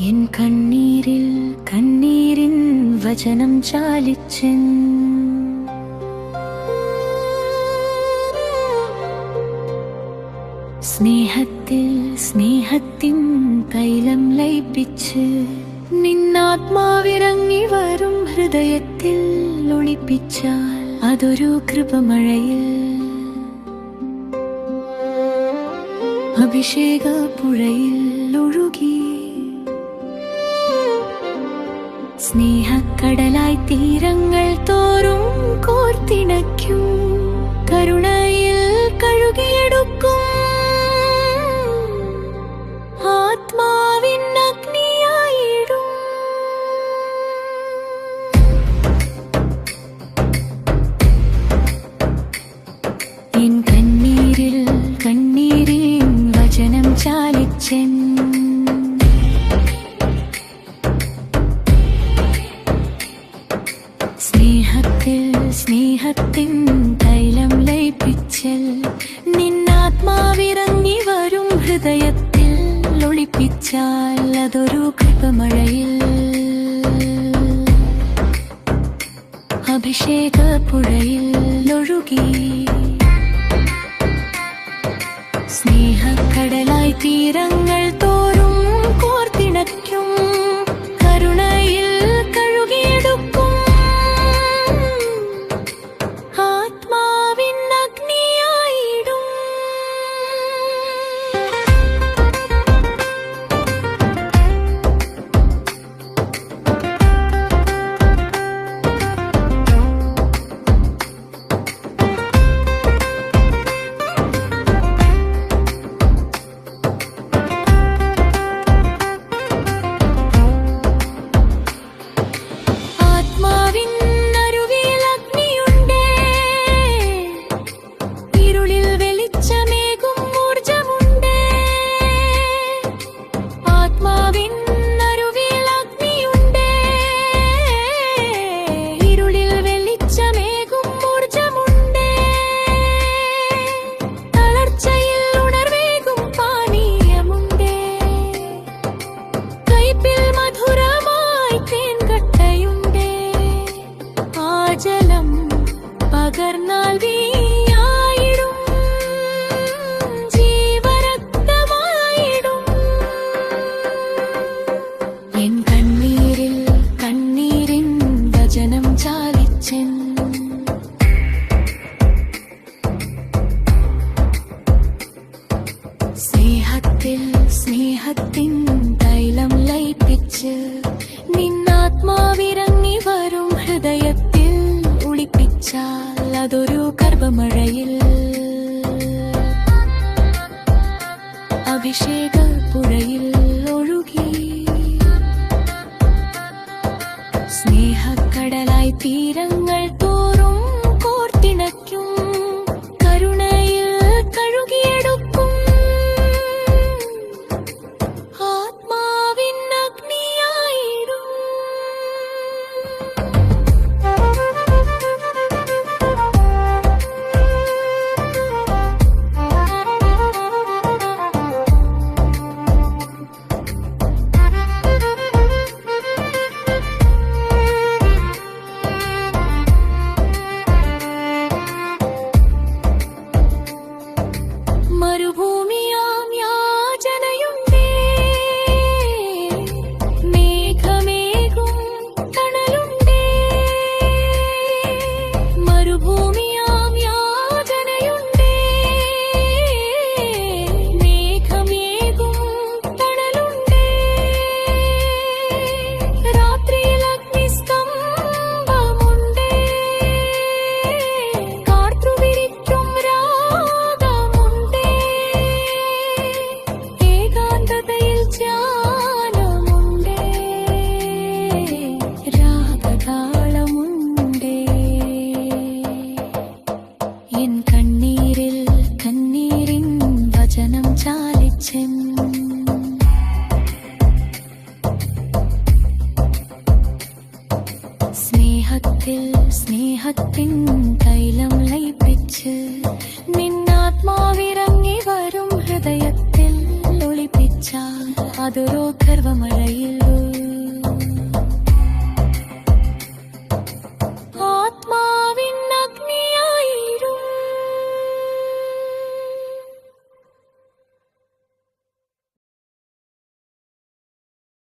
N കണ്ണീരിൽ കണ്ണീരിൻ വചനം ചാലിച്ചൻ. സ്നേഹത്തിൽ സ്നേഹത്തിൻ തൈലം ലയിപ്പിച്ച് നിന്നാത്മാവിറങ്ങി വരും ഹൃദയത്തിൽ ഒളിപ്പിച്ചാൽ അതൊരു കൃപമഴയിൽ. അഭിഷേക പുഴയിൽ സ്നേഹക്കടലായി തീരങ്ങൾ തോറും കോർത്തിണയ്ക്കും. കരുണയിൽ കഴുകിയെടുക്കും സ്നേഹത്തിൽ സ്നേഹത്തിൻ തൈലം ലയിപ്പിച്ചൽ. നിന്നാത്മാവിറങ്ങി വരും ഹൃദയത്തിൽ. ഒളിപ്പിച്ചാൽ അതൊരു കൃപമഴയിൽ. അഭിഷേക പുഴയിൽ ഒഴുകി. സ്നേഹക്കടലായി തീരങ്ങൾ തോറും തൈലം ലയിപ്പിച്ച് നിന്നാത്മാവിറങ്ങി വരും ഹൃദയത്തിൽ ഒളിപ്പിച്ചാൽ അതൊരു ഗർഭമഴയിൽ. അഭിഷേക പുഴയിൽ ഒഴുകി സ്നേഹക്കടലായി തീരങ്ങൾ സ്നേഹത്തിൽ സ്നേഹത്തിൻ തൈലം ലയിപ്പിച്ച് നിന്നാത്മാവിറങ്ങി വരും ഹൃദയത്തിൽ ഒളിപ്പിച്ചാൽ അതൊരു ഗർവമഴ